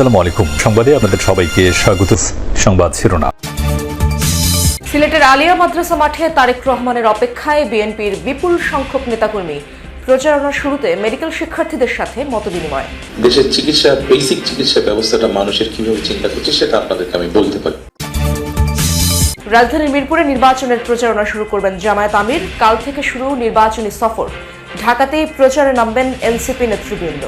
আসসালামু আলাইকুম। সংবাদে আপনাদের সবাইকে স্বাগত। সংবাদ শিরোনাম। সিলেটের আলিয়া মাদ্রাসা মাঠে তারেক রহমানের অপেক্ষায় বিএনপির বিপুল সংখ্যক নেতাকর্মী। প্রচারণার শুরুতে মেডিকেল শিক্ষার্থীদের সাথে মতবিনিময়। দেশের চিকিৎসা বেসিক চিকিৎসা ব্যবস্থাটা মানুষের কীভাবে চিন্তা করছে সেটা আপনাদেরকে আমি বলতে পারি। রাজধানীর মিরপুরে নির্বাচনের প্রচারণা শুরু করবেন জামায়াত আমির। কাল থেকে শুরু নির্বাচনী সফর। ঢাকাতেই প্রচারে নামবেন এনসিপি নেতৃবৃন্দ।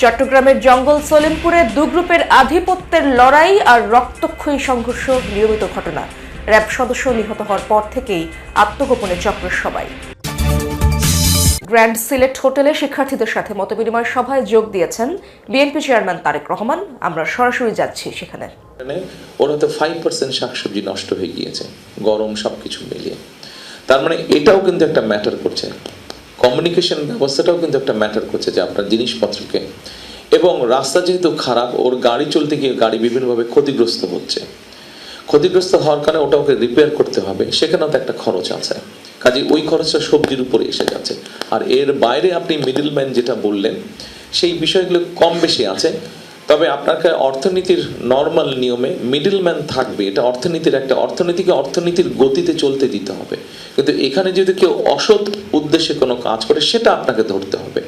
চট্টগ্রামের জঙ্গল সলিমপুরে দু গ্রুপের আধিপত্যের লড়াই আর রক্তক্ষয়ী সংঘর্ষ নিয়মিত ঘটনা। র্যাব সদস্য নিহত হওয়ার পর থেকেই আত্মগোপনে চক্র সবাই। গ্র্যান্ড সিলেট হোটেলে শিক্ষার্থীদের সাথে মতবিনিময় সভায় যোগ দিয়েছেন বিএনপি চেয়ারম্যান তারেক রহমান। আমরা সরাসরি যাচ্ছি সেখানে। ওরা তো ফাইভ পার্সেন্ট শাকসবজি নষ্ট হয়ে গিয়েছে, গরম সবকিছু মিলিয়ে। তার মানে এটাও কিন্তু একটা ম্যাটার করছে। কমিউনিকেশন ব্যবস্থাটাও কিন্তু একটা ম্যাটার করছে যে আপনার জিনিসপত্রকে, এবং রাস্তা যেহেতু খারাপ, ওর গাড়ি চলতে গিয়ে গাড়ি বিভিন্নভাবে ক্ষতিগ্রস্ত হচ্ছে। ক্ষতিগ্রস্ত হওয়ার কারণে ওটা ওকে রিপেয়ার করতে হবে, সেখানেও তো একটা খরচ আছে। কাজে ওই খরচটা সবজির উপরে এসে যাচ্ছে। আর এর বাইরে আপনি মিডলম্যান যেটা বললেন, সেই বিষয়গুলো কম বেশি আছে। তবে আপনাকে অর্থনীতির নর্মাল নিয়মে মিডলম্যান থাকবে। এটা অর্থনীতির একটা, অর্থনীতিকে অর্থনীতির গতিতে চলতে দিতে হবে। কিন্তু এখানে যদি কেউ অসৎ উদ্দেশ্যে কোনো কাজ করে, সেটা আপনাকে ধরতে হবে।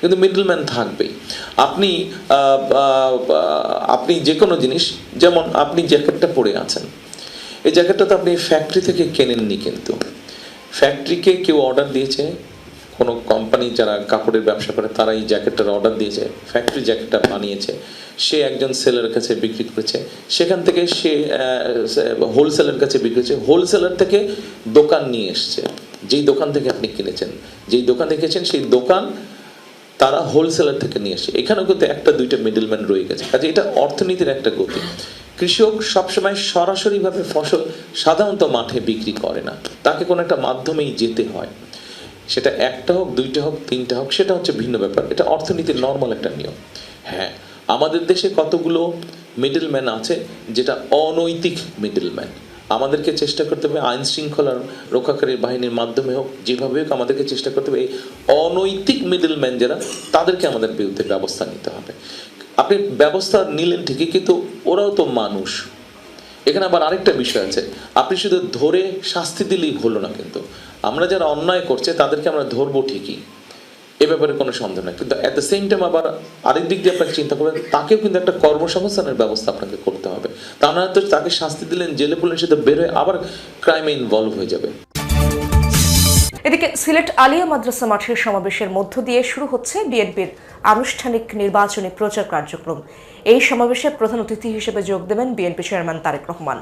কিন্তু মিডলম্যান থাকবেই। আপনি আপনি যে কোনো জিনিস, যেমন আপনি জ্যাকেটটা পরে আছেন। এই জ্যাকেটটা তো আপনি ফ্যাক্টরি থেকে কেনেননি কিন্তু। ফ্যাক্টরিকে কেউ অর্ডার দিয়েছে কোনো কোম্পানি যারা কাপড়ের ব্যবসা করে তারা এই জ্যাকেটটার অর্ডার দিয়েছে ফ্যাক্টরি জ্যাকেটটা বানিয়েছে। সে একজন সেলের কাছে বিক্রি করেছে। সেখান থেকে সে হোলসেলের কাছে বিক্রি করেছে। হোলসেলার থেকে দোকান নিয়ে এসছে। যেই দোকান থেকে আপনি কিনেছেন, যেই দোকান থেকে কিনেছেন, সেই দোকান তারা হোলসেলার থেকে নিয়ে আসে এখানেও কিন্তু একটা দুইটা মিডলম্যান রয়ে গেছে। কাজে এটা অর্থনীতির একটা গতি। কৃষক সবসময় সরাসরিভাবে ফসল সাধারণত মাঠে বিক্রি করে না। তাকে কোনো একটা মাধ্যমেই যেতে হয়। সেটা একটা হোক, দুইটা হোক, তিনটা হোক, সেটা হচ্ছে ভিন্ন ব্যাপার। এটা অর্থনীতির নর্মাল একটা নিয়ম। হ্যাঁ আমাদের দেশে কতগুলো মিডলম্যান আছে যেটা অনৈতিক মিডলম্যান আমাদেরকে চেষ্টা করতে হবে আইন শৃঙ্খলার রক্ষাকারী বাহিনীর মাধ্যমে হোক, যেভাবে হোক আমাদেরকে চেষ্টা করতে হবে এই অনৈতিক মিডলম্যান যারা, তাদেরকে আমাদের বিরুদ্ধে ব্যবস্থা নিতে হবে। আপনি ব্যবস্থা নিলেন ঠিকই, কিন্তু ওরাও তো মানুষ। এখানে আবার আরেকটা বিষয় আছে। আপনি শুধু ধরে শাস্তি দিলেই হলো না কিন্তু। আমরা যারা অন্যায় করছে, তাদেরকে আমরা ধরবো ঠিকই। এ ব্যাপারে কোনো সন্দেহ নেই। কিন্তু অ্যাট দ্য সেম টাইম আবার আরেক দিক দিয়ে আপনাকে চিন্তা করবেন, তাকেও কিন্তু একটা কর্মসংস্থানের ব্যবস্থা আপনাকে করতে হবে। তা না তো তাকে শাস্তি দিলেন, জেলে পড়লেন, সে তো বের আবার ক্রাইমে ইনভলভ হয়ে যাবে। এদিকে সিলেট আলিয়া মাদ্রাসা মাঠের সমাবেশের মধ্য দিয়ে শুরু হচ্ছে বিএনপির আনুষ্ঠানিক নির্বাচনী প্রচার কার্যক্রম। এই সমাবেশে প্রধান অতিথি হিসেবে যোগ দেবেন বিএনপি চেয়ারম্যান তারেক রহমান।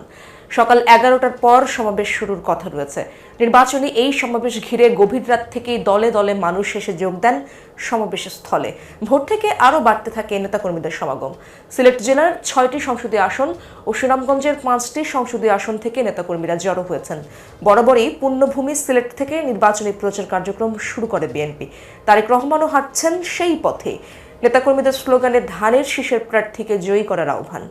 সকাল এগারোটার পর সমাবেশ শুরুর কথা রয়েছে। নির্বাচনী এই সমাবেশ ঘিরে গভীর রাত থেকেই দলে দলে মানুষ এসে যোগ দেন সমাবেশ স্থলে ভোট থেকে আরও বাড়তে থাকে নেতাকর্মীদের সমাগম। সিলেট জেলার ছয়টি সংসদীয় আসন ও সুনামগঞ্জের পাঁচটি সংসদীয় আসন থেকে নেতাকর্মীরা জড়ো হয়েছেন। বরাবরই পূর্ণভূমি সিলেট থেকে নির্বাচনী প্রচার কার্যক্রম শুরু করে বিএনপি। তারেক রহমানও হাঁটছেন সেই পথে। নেতাকর্মীদের স্লোগানে ধানের শীষের প্রার্থীকে জয়ী করার আহ্বান।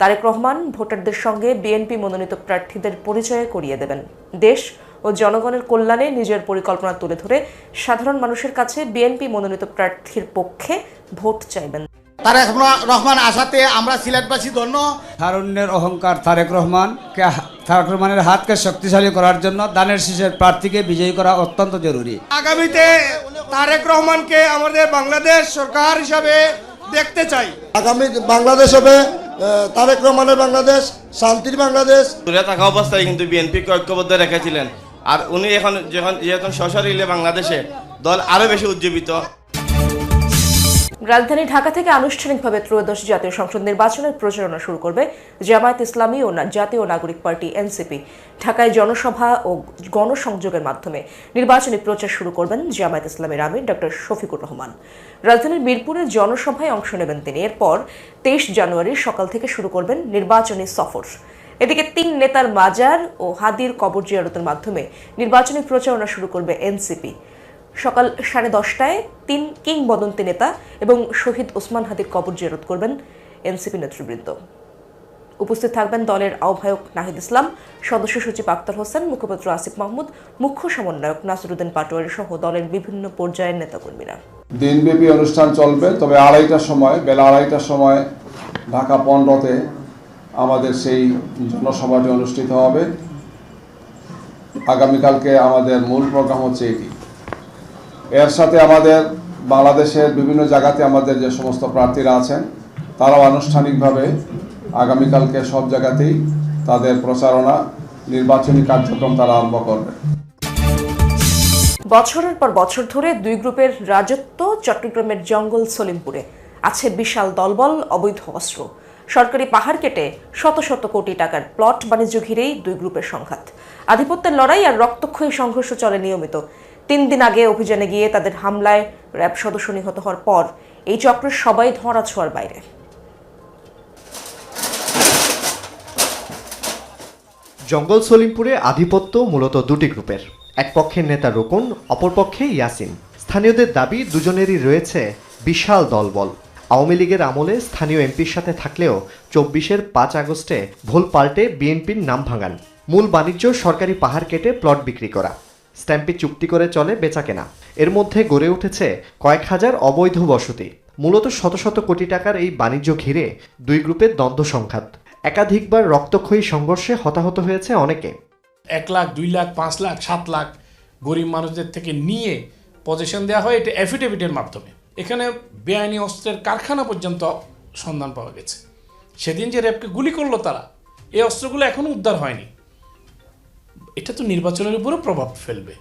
তারেক রহমান ভোটারদের সঙ্গে বিএনপি মনোনীত প্রার্থীদের পরিচয় করিয়ে দেবেন। দেশ ও জনগণের কল্যাণে নিজের পরিকল্পনা তুলে ধরে সাধারণ মানুষের কাছে বিএনপি মনোনীত প্রার্থীর পক্ষে ভোট চাইবেন। তারেক রহমান আসাতে আমরা সিলেটবাসী ধন্য। তারুণ্যের অহংকার তারেক রহমানকে তারেক রহমানের হাতকে শক্তিশালী করার জন্য দানের শীষের প্রার্থীকে বিজয়ী করা অত্যন্ত জরুরি। আগামীতে তারেক রহমানকে আমাদের বাংলাদেশ সরকার হিসাবে দেখতে চাই। আগামী বাংলাদেশ হবে তারেক রহমানের বাংলাদেশ শান্তির বাংলাদেশ। দূরে থাকা অবস্থায় কিন্তু বিএনপিকে ঐক্যবদ্ধ রেখেছিলেন। আর উনি এখন যখন যখন সশরীরে বাংলাদেশে দল আরও বেশি উজ্জীবিত। রাজধানী ঢাকা থেকে আনুষ্ঠানিকভাবে ত্রয়োদশ জাতীয় সংসদ নির্বাচনের প্রচারণা শুরু করবে জামায়াত ইসলামী ও জাতীয় নাগরিক পার্টি এনসিপি। ঢাকায় জনসভা ও গণসংযোগের মাধ্যমে নির্বাচনী প্রচার শুরু করবেন জামায়াত ইসলামের আমির ডক্টর শফিকুর রহমান। রাজধানীর মিরপুরে জনসভায় অংশ নেবেন তিনি। এরপর তেইশ জানুয়ারি সকাল থেকে শুরু করবেন নির্বাচনী সফর। এদিকে তিন নেতার মাজার ও হাদির কবর জিয়ারতের মাধ্যমে নির্বাচনী প্রচারণা শুরু করবে এনসিপি। সকাল সাড়ে দশটায় তিন কিংবদন্তি নেতা এবং শহীদ ওসমান হাদির কবর জিয়ারত করবেন এনসিপি নেতৃবৃন্দ। উপস্থিত থাকবেন দলের আহ্বায়ক নাহিদ ইসলাম, সদস্য সচিব আক্তার হোসেন, মুখপাত্র আসিফ মাহমুদ, মুখ্য সমন্বয়ক নাসিরুদ্দিন পাটোয়ারি সহ দলের বিভিন্ন পর্যায়ের নেতাকর্মীরা। দিনব্যাপী অনুষ্ঠান চলবে, তবে আড়াইটার সময়, বেলা আড়াইটার সময় ঢাকা পনেরোতে আমাদের সেই জনসভাটি অনুষ্ঠিত হবে। আগামীকালকে আমাদের মূল প্রোগ্রাম হচ্ছে এটি। এর সাথে আমাদের বাংলাদেশের বিভিন্ন জায়গাতে আমাদের যে সমস্ত প্রার্থীরা আছেন, তারাও আনুষ্ঠানিকভাবে আগামীকালকে সব জায়গাতেই তাদের প্রচারণা, নির্বাচনী কার্যক্রম তারা আরম্ভ করবে। বছরের পর বছর ধরে দুই গ্রুপের রাজত্ব চট্টগ্রামের জঙ্গল সলিমপুরে। আছে বিশাল দলবল, অবৈধ অস্ত্র। সরকারি পাহাড় কেটে শত শত কোটি টাকার প্লট বাণিজ্য ঘিরেই দুই গ্রুপের সংঘাত। আধিপত্যের লড়াই আর রক্তক্ষয়ী সংঘর্ষ চলে নিয়মিত। তিন দিন আগে অভিযানে গিয়ে তাদের হামলায় র্যাব সদস্য নিহত হওয়ার পর এই চক্রের সবাই ধরা ছোঁয়ার বাইরে। জঙ্গল সলিমপুরে আধিপত্য মূলত দুটি গ্রুপের। এক পক্ষের নেতা রোকন, অপর পক্ষে ইয়াসিন। স্থানীয়দের দাবি দুজনেরই রয়েছে বিশাল দলবল। আওয়ামী লীগের আমলে স্থানীয় এমপির সাথে থাকলেও চব্বিশের পাঁচ আগস্টে ভুল পাল্টে বিএনপির নাম ভাঙান। মূল বাণিজ্য সরকারি পাহাড় কেটে প্লট বিক্রি করা। স্ট্যাম্পে চুক্তি করে চলে বেচাকেনা। এর মধ্যে গড়ে উঠেছে কয়েক হাজার অবৈধ বসতি। মূলত শত শত কোটি টাকার এই বাণিজ্য ঘিরে দুই গ্রুপের দ্বন্দ্ব সংঘাত। একাধিকবার রক্তক্ষয়ী সংঘর্ষে হতাহত হয়েছে অনেকে। এক লাখ, দুই লাখ, পাঁচ লাখ, সাত লাখ গরিব মানুষদের থেকে নিয়ে পজিশন দেওয়া হয় এটা অ্যাফিডেভিটের মাধ্যমে। এখানে বেআইনি অস্ত্রের কারখানা পর্যন্ত সন্ধান পাওয়া গেছে। সেদিন যে র্যাবকে গুলি করল তারা, এই অস্ত্রগুলো এখনও উদ্ধার হয়নি। এটা তো নির্বাচনের উপরও প্রভাব ফেলবে।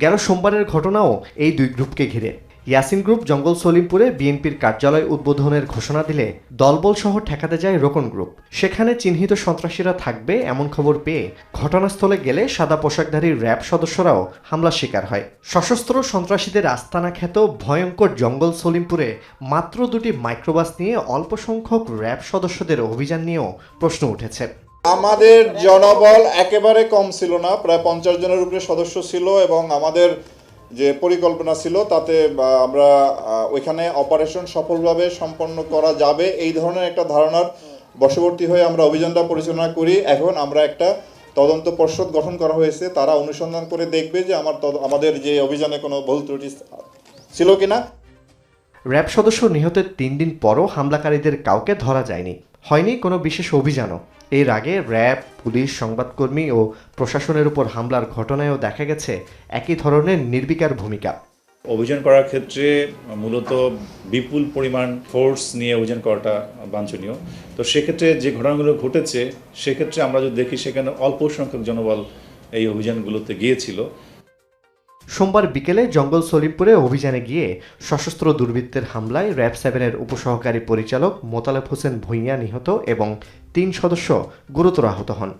গেল সোমবারের ঘটনাও এই দুই গ্রুপকে ঘিরে। ইয়াসিন গ্রুপ জঙ্গল সলিমপুরে বিএনপির কার্যালয় উদ্বোধনের ঘোষণা দিলে দলবল সহ ঠেকাতে যায় রোকন গ্রুপ। সেখানে চিহ্নিত সন্ত্রাসীরা থাকবে এমন খবর পেয়ে ঘটনাস্থলে গেলে সাদা পোশাকধারী র্যাব সদস্যরাও হামলার শিকার হয়। সশস্ত্র সন্ত্রাসীদের আস্তানা খ্যাত ভয়ঙ্কর জঙ্গল সলিমপুরে মাত্র দুটি মাইক্রোবাস নিয়ে অল্প সংখ্যক র্যাব সদস্যদের অভিযান নিয়েও প্রশ্ন উঠেছে। আমাদের জনবল একেবারে কম ছিল না, প্রায় পঞ্চাশ জনের উপরে সদস্য ছিল এবং আমাদের যে পরিকল্পনা ছিল তাতে আমরা ওইখানে অপারেশন সফলভাবে সম্পন্ন করা যাবে এই ধরনের একটা ধারণার বশবর্তী হয়ে আমরা অভিযানটা পরিচালনা করি। এখন আমরা একটা তদন্ত পর্ষদ গঠন করা হয়েছে, তারা অনুসন্ধান করে দেখবে যে আমার আমাদের যে অভিযানে কোনো ভুল ত্রুটি ছিল কিনা। র্যাব সদস্য নিহতের তিন দিন পরও হামলাকারীদের কাউকে ধরা যায়নি। হয়নি কোনো বিশেষ অভিযানও। এর আগে র্যাব, পুলিশ, সংবাদকর্মী ও প্রশাসনের উপর হামলার ঘটনায়ও দেখা গেছে একই ধরনের নির্বিকার ভূমিকা। অভিযান করার ক্ষেত্রে মূলত বিপুল পরিমাণ ফোর্স নিয়ে অভিযান করাটা বাঞ্ছনীয়। তো সেক্ষেত্রে যে ঘটনাগুলো ঘটেছে, সেক্ষেত্রে আমরা যদি দেখি, সেখানে অল্প সংখ্যক জনবল এই অভিযানগুলোতে গিয়েছিল। সোমবার বিকেলে জঙ্গল সলিমপুরে অভিযানে গিয়ে সশস্ত্র দুর্বৃত্তের হামলায় র্যাব সেভেনের উপসহকারী পরিচালক মোতালেব হোসেন ভূঁইয়া নিহত এবং তিন সদস্য গুরুতর আহত হন।